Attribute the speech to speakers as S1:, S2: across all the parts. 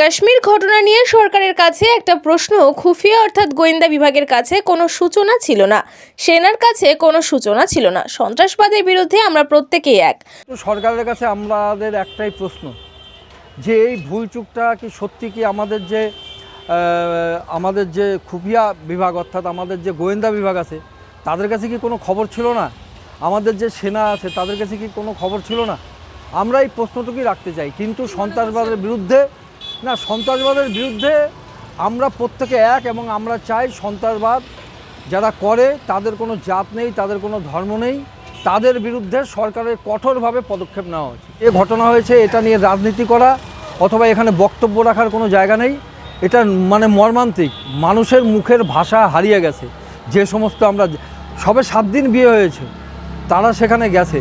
S1: কাশ্মীর ঘটনা নিয়ে সরকারের কাছে একটা প্রশ্ন, খুফিয়া অর্থাৎ গোয়েন্দা বিভাগের কাছে কোনো সূচনা ছিল না। সেনার কাছে কোনো সূচনা ছিল না। সন্ত্রাসবাদের বিরুদ্ধে আমরা প্রত্যেকেই এক।
S2: সরকারের কাছে আমাদের একটাই প্রশ্ন, যে এই ভুল চুকটা কি সত্যি কি আমাদের যে আমাদের যে খুফিয়া বিভাগ অর্থাৎ আমাদের যে গোয়েন্দা বিভাগ আছে, তাদের কাছে কি কোনো খবর ছিল না? আমাদের যে সেনা আছে, তাদের কাছে কি কোনো খবর ছিল না? আমরা এই প্রশ্নটুকুই রাখতে চাই। কিন্তু সন্ত্রাসবাদের বিরুদ্ধে না, সন্ত্রাসবাদের বিরুদ্ধে আমরা প্রত্যেকে এক এবং আমরা চাই সন্ত্রাসবাদ যারা করে, তাদের কোনো জাত নেই, তাদের কোনো ধর্ম নেই, তাদের বিরুদ্ধে সরকারের কঠোরভাবে পদক্ষেপ নেওয়া উচিত। এ ঘটনা হয়েছে, এটা নিয়ে রাজনীতি করা অথবা এখানে বক্তব্য রাখার কোনো জায়গা নেই। এটা মানে মর্মান্তিক, মানুষের মুখের ভাষা হারিয়ে গেছে। যে সমস্ত আমরা সবে সাত দিন বিয়ে হয়েছে, তারা সেখানে গেছে।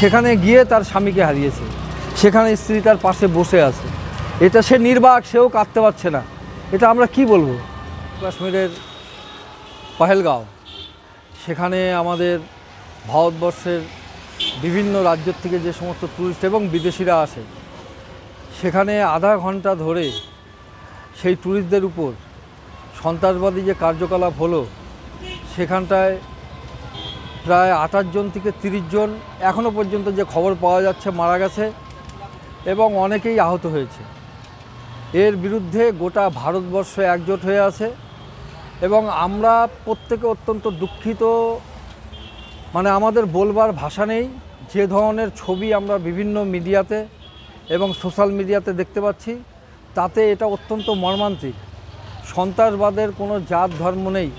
S2: সেখানে গিয়ে তার স্বামীকে হারিয়েছে। সেখানে স্ত্রী তার পাশে বসে আছে। এটা সে নির্বাক, সেও কাঁদতে পারছে না। এটা আমরা কি বলব? কাশ্মীরের পহেলগাঁও। সেখানে আমাদের ভারতবর্ষের বিভিন্ন রাজ্য থেকে যে সমস্ত ট্যুরিস্ট এবং বিদেশিরা আসে, সেখানে আধা ঘণ্টা ধরে সেই ট্যুরিস্টদের উপর সন্ত্রাসবাদী যে কার্যকলাপ হলো, সেখানটায় প্রায় আঠাশ জন থেকে তিরিশ জন এখনও পর্যন্ত যে খবর পাওয়া যাচ্ছে মারা গেছে এবং অনেকেই আহত হয়েছে। এর বিরুদ্ধে গোটা ভারতবর্ষ একজোট হয়ে আছে এবং আমরা প্রত্যেকে অত্যন্ত দুঃখিত। মানে আমাদের বলবার ভাষা নেই। যে ধরনের ছবি আমরা বিভিন্ন মিডিয়াতে এবং সোশ্যাল মিডিয়াতে দেখতে পাচ্ছি, তাতে এটা অত্যন্ত মর্মান্তিক। সন্ত্রাসবাদের কোনো জাত ধর্ম নেই।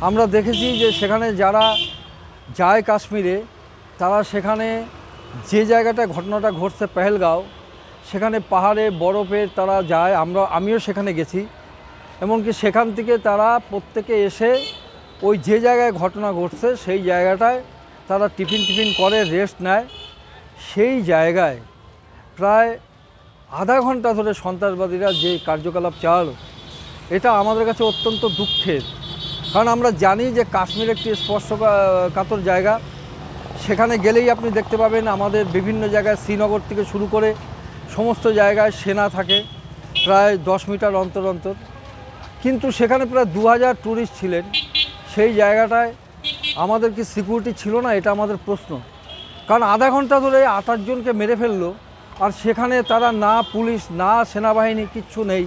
S2: আমরা দেখেছি যে সেখানে যারা যায় কাশ্মীরে, তারা সেখানে যে জায়গাটা ঘটনাটা ঘটছে, পেহেলগাঁও সেখানে পাহাড়ে, বরফে তারা যায়। আমরা, আমিও সেখানে গেছি। এমনকি সেখান থেকে তারা প্রত্যেকে এসে ওই যে জায়গায় ঘটনা ঘটছে, সেই জায়গাটায় তারা টিফিন টিফিন করে রেস্ট নেয়। সেই জায়গায় প্রায় আধা ঘণ্টা ধরে সন্ত্রাসবাদীরা যে কার্যকলাপ চাল এটা আমাদের কাছে অত্যন্ত দুঃখের। কারণ আমরা জানি যে কাশ্মীর একটি স্পর্শকাতর জায়গা। সেখানে গেলেই আপনি দেখতে পাবেন আমাদের বিভিন্ন জায়গায় শ্রীনগর থেকে শুরু করে সমস্ত জায়গায় সেনা থাকে, প্রায় দশ মিটার অন্তর অন্তর। কিন্তু সেখানে প্রায় দু হাজার ট্যুরিস্ট ছিলেন। সেই জায়গাটায় আমাদের কি সিকিউরিটি ছিল না, এটা আমাদের প্রশ্ন। কারণ আধা ঘণ্টা ধরে আঠাশ জনকে মেরে ফেলল, আর সেখানে তারা না পুলিশ, না সেনাবাহিনী, কিচ্ছু নেই।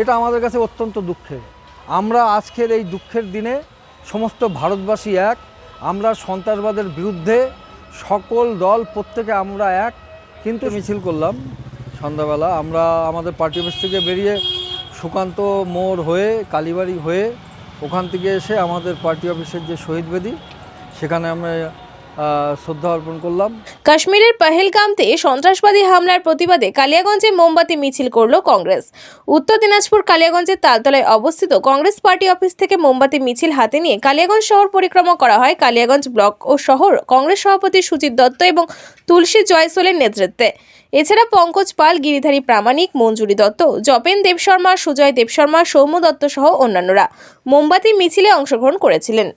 S2: এটা আমাদের কাছে অত্যন্ত দুঃখের। আমরা আজকের এই দুঃখের দিনে সমস্ত ভারতবাসী এক, আমরা সন্ত্রাসবাদের বিরুদ্ধে সকল দল প্রত্যেকে আমরা এক। কিন্তু মিছিল করলাম। সন্ধ্যাবেলা আমরা আমাদের পার্টি অফিস থেকে বেরিয়ে সুকান্ত মোড় হয়ে, কালীবাড়ি হয়ে ওখান থেকে এসে আমাদের পার্টি অফিসের যে শহীদ বেদি, সেখানে আমরা শ্রদ্ধা অর্পণ করলাম।
S1: কাশ্মীরের পহেলগামতে সন্ত্রাসবাদী হামলার প্রতিবাদে কালিয়াগঞ্জে মোমবাতি মিছিল করল কংগ্রেস। উত্তর দিনাজপুর কালিয়াগঞ্জের তালতলায় অবস্থিত কংগ্রেস পার্টি অফিস থেকে মোমবাতি মিছিল হাতে নিয়ে কালিয়াগঞ্জ শহর পরিক্রমা করা হয় কালিয়াগঞ্জ ব্লক ও শহর কংগ্রেস সভাপতি সুজিত দত্ত এবং তুলসী জয়সোলের নেতৃত্বে। এছাড়া পঙ্কজ পাল, গিরিধারী প্রামাণিক, মঞ্জুরি দত্ত, জপেন দেবশর্মা, সুজয় দেবশর্মা, সৌম্য দত্ত সহ অন্যান্যরা মোমবাতি, মিছিলে অংশগ্রহণ করেছিলেন।